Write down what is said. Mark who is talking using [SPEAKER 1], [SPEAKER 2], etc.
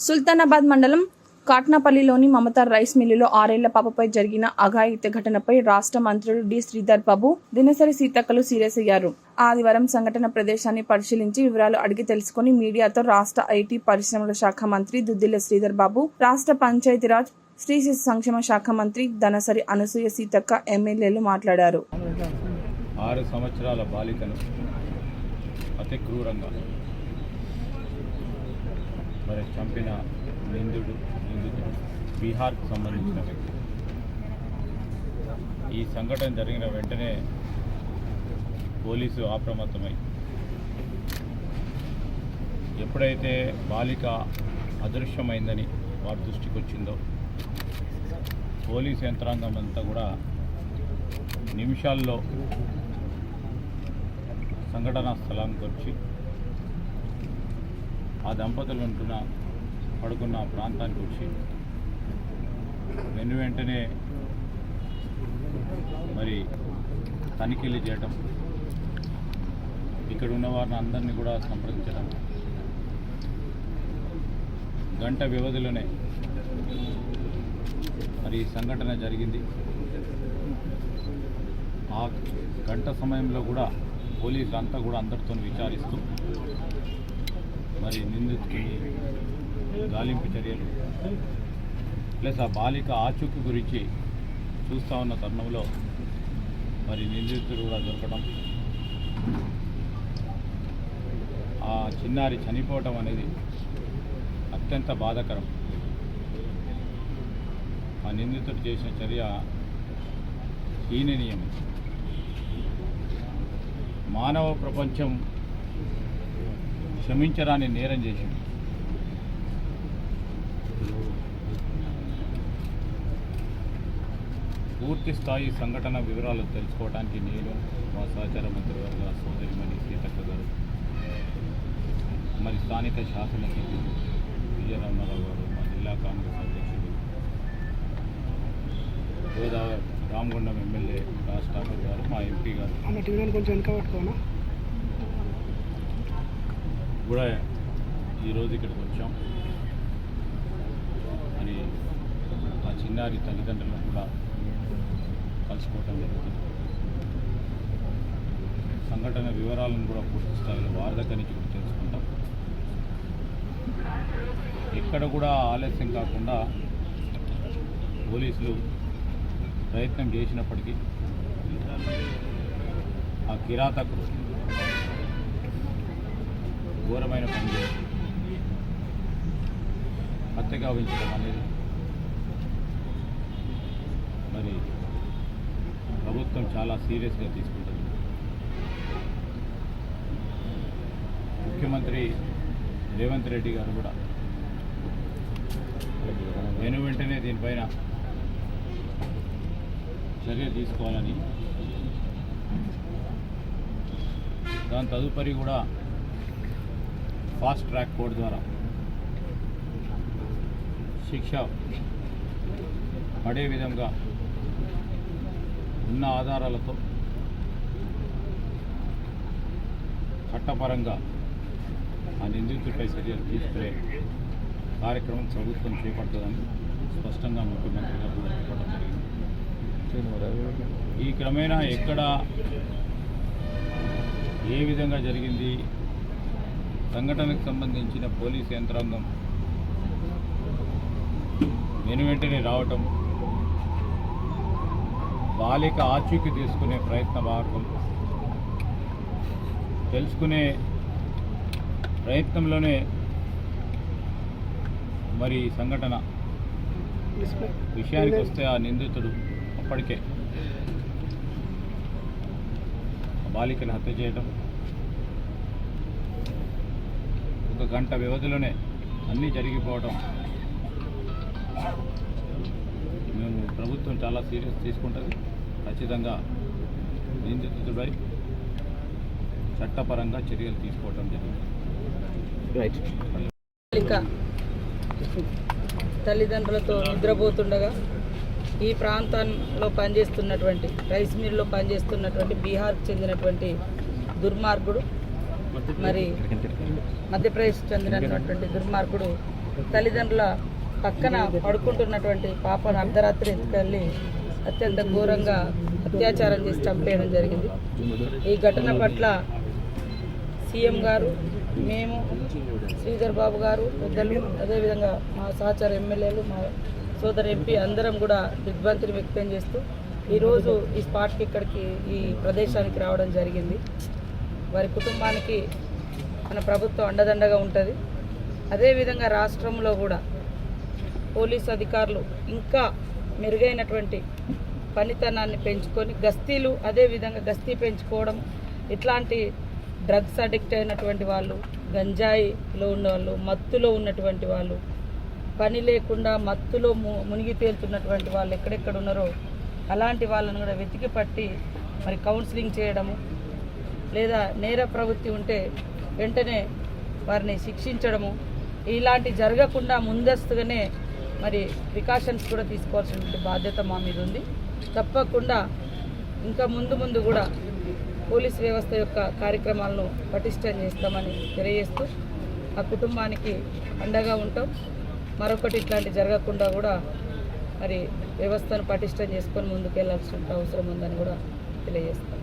[SPEAKER 1] సుల్తానాబాద్ మండలం కాట్నాపల్లిలోని మమతా రైస్ మిల్లులో ఆరేళ్ళ పాపపై జరిగిన అఘాయిత్య ఘటనపై రాష్ట్ర మంత్రులు డి. శ్రీధర్ బాబు దినసరి సీతక్కలు సీరియస్ అయ్యారు. ఆదివారం సంఘటన ప్రదేశాన్ని పరిశీలించి వివరాలు అడిగి తెలుసుకుని మీడియాతో రాష్ట్ర ఐటీ పరిశ్రమల శాఖ మంత్రి దుద్దిల్ల శ్రీధర్ బాబు రాష్ట్ర పంచాయతీరాజ్ స్త్రీ శిశు సంక్షేమ శాఖ మంత్రి ధనసరి అనసూయ సీతక్క ఎమ్మెల్యేలు మాట్లాడారు.
[SPEAKER 2] ఆరు సంవత్సరాల బాలికను అతి క్రూరంగా మరి చంపిన నిందుడు నిందితుడు బీహార్కు సంబంధించిన వ్యక్తి. ఈ సంఘటన జరిగిన వెంటనే పోలీసు అప్రమత్తమై ఎప్పుడైతే బాలిక అదృశ్యమైందని వారి దృష్టికి వచ్చిందో పోలీస్ యంత్రాంగం అంతా కూడా నిమిషాల్లో సంఘటనా స్థలానికి వచ్చి ఆ దంపతులు ఉంటున్న పడుకున్న ప్రాంతానికి వచ్చి వెను వెంటనే మరి తనిఖీలు చేయటం ఇక్కడ ఉన్న వారిని అందరినీ కూడా సంప్రదించడం గంట వ్యవధిలోనే మరి ఈ సంఘటన జరిగింది. ఆ గంట సమయంలో కూడా పోలీసులు అంతా కూడా అందరితో విచారిస్తూ మరి నిందితుడిని గాలింపు చర్యలు. ప్లస్ ఆ బాలిక ఆచూకీ గురించి చూస్తూ ఉన్న తరుణంలో మరి నిందితుడు కూడా దొరకడం. ఆ చిన్నారి చనిపోవటం అనేది అత్యంత బాధాకరం. ఆ నిందితుడు చేసిన చర్య హీననీయం. మానవ ప్రపంచం క్షమించరాని నేరం చేసింది. పూర్తి స్థాయి సంఘటన వివరాలు తెలుసుకోవడానికి నేను మా సహచార మంత్రివర్గ సోదరిమణి సీతక్క గారు మరి స్థానిక శాసనసభ్యులు విజయరామారావు గారు మా జిల్లా కాంగ్రెస్ అధ్యక్షుడు గోదావరి రామగుండం ఎమ్మెల్యే రాజ్ ఠాకూర్ గారు మా ఎంపీ గారు. కూడా ఈరోజు ఇక్కడికి వచ్చాం. మరి ఆ చిన్నారి తల్లిదండ్రులను కూడా కలుసుకోవటం జరుగుతుంది సంఘటన వివరాలను కూడా పూర్తి స్థాయిలో వారి దగ్గర నుంచి కూడా తెలుసుకుంటాం. ఎక్కడ కూడా ఆలస్యం కాకుండా పోలీసులు ప్రయత్నం చేసినప్పటికీ ఆ కిరాతకు ఘోరమైన పని చేసి హత్య గావించడం అనేది మరి ప్రభుత్వం చాలా సీరియస్గా తీసుకుంటుంది. ముఖ్యమంత్రి రేవంత్ రెడ్డి గారు కూడా. నేను వెంటనే దీనిపైన చర్య తీసుకోవాలని. దాని తదుపరి కూడా ఫాస్ట్ ట్రాక్ కోడ్ ద్వారా శిక్ష పడే విధంగా ఉన్న ఆధారాలతో చట్టపరంగా ఆ నిందితుడిపై చర్యలు తీసుకునే కార్యక్రమం ప్రభుత్వం చేపడుతుందని స్పష్టంగా ముఖ్యమంత్రి గారు చెప్పడం జరిగింది. ఈ క్రమేణా ఎక్కడ ఏ విధంగా జరిగింది? సంఘటనకు సంబంధించిన పోలీస్ యంత్రాంగం వెను వెంటనే రావటం బాలిక ఆచూకీ తీసుకునే ప్రయత్న మార్గం తెలుసుకునే ప్రయత్నంలోనే మరి సంఘటన. విషయానికి వస్తే ఆ నిందితుడు అప్పటికే బాలికను హత్య చేయడం ఒక గంట వ్యవధిలోనే అన్నీ జరిగిపోవడం చాలా సీరియస్ తీసుకుంటుంది. ఖచ్చితంగా నిందితుడిపై చట్టపరంగా చర్యలు తీసుకోవడం జరుగుతుంది.
[SPEAKER 3] తల్లిదండ్రులతో నిద్రపోతుండగా ఈ ప్రాంతంలో పనిచేస్తున్నటువంటి రైస్ మిల్లో పనిచేస్తున్నటువంటి బీహార్కు చెందినటువంటి దుర్మార్గుడు మరి మధ్యప్రదేశ్ చెందినటువంటి దుర్మార్గుడు తల్లిదండ్రుల పక్కన పడుకుంటున్నటువంటి పాపను అర్ధరాత్రి ఎత్తుకెళ్ళి అత్యంత ఘోరంగా అత్యాచారం చేసి చంపేయడం జరిగింది. ఈ ఘటన పట్ల సీఎం గారు మేము శ్రీధర్ బాబు గారు పెద్దలు అదేవిధంగా మా సహచార ఎమ్మెల్యేలు మా సోదరు ఎంపీ అందరం కూడా దిగ్భ్రాంతిని వ్యక్తం చేస్తూ ఈరోజు ఈ స్పాట్కి ఇక్కడికి ఈ ప్రదేశానికి రావడం జరిగింది. వారి కుటుంబానికి మన ప్రభుత్వం అండదండగా ఉంటుంది. అదేవిధంగా రాష్ట్రంలో కూడా పోలీస్ అధికారులు ఇంకా మెరుగైనటువంటి పనితనాన్ని పెంచుకొని గస్తీలు అదేవిధంగా గస్తీ పెంచుకోవడం ఇట్లాంటి డ్రగ్స్ అడిక్ట్ అయినటువంటి వాళ్ళు గంజాయిలో ఉన్న వాళ్ళు మత్తులో ఉన్నటువంటి వాళ్ళు పని లేకుండా మత్తులో ము- మునిగి తేలుతున్నటువంటి వాళ్ళు ఎక్కడెక్కడ ఉన్నారో అలాంటి వాళ్ళను కూడా వెతికి పట్టి మరి కౌన్సిలింగ్ చేయడము లేదా నేర ప్రవృత్తి ఉంటే వెంటనే వారిని శిక్షించడము ఇలాంటి జరగకుండా ముందస్తుగానే మరి ప్రికాషన్స్ కూడా తీసుకోవాల్సిన బాధ్యత మా మీద ఉంది. తప్పకుండా ఇంకా ముందు ముందు కూడా పోలీస్ వ్యవస్థ యొక్క కార్యక్రమాలను పటిష్టం చేస్తామని తెలియజేస్తూ ఆ కుటుంబానికి అండగా ఉంటాం. మరొకటి ఇట్లాంటి జరగకుండా కూడా మరి వ్యవస్థను పటిష్టం చేసుకొని ముందుకెళ్ళాల్సిన అవసరం ఉందని కూడా తెలియజేస్తాం.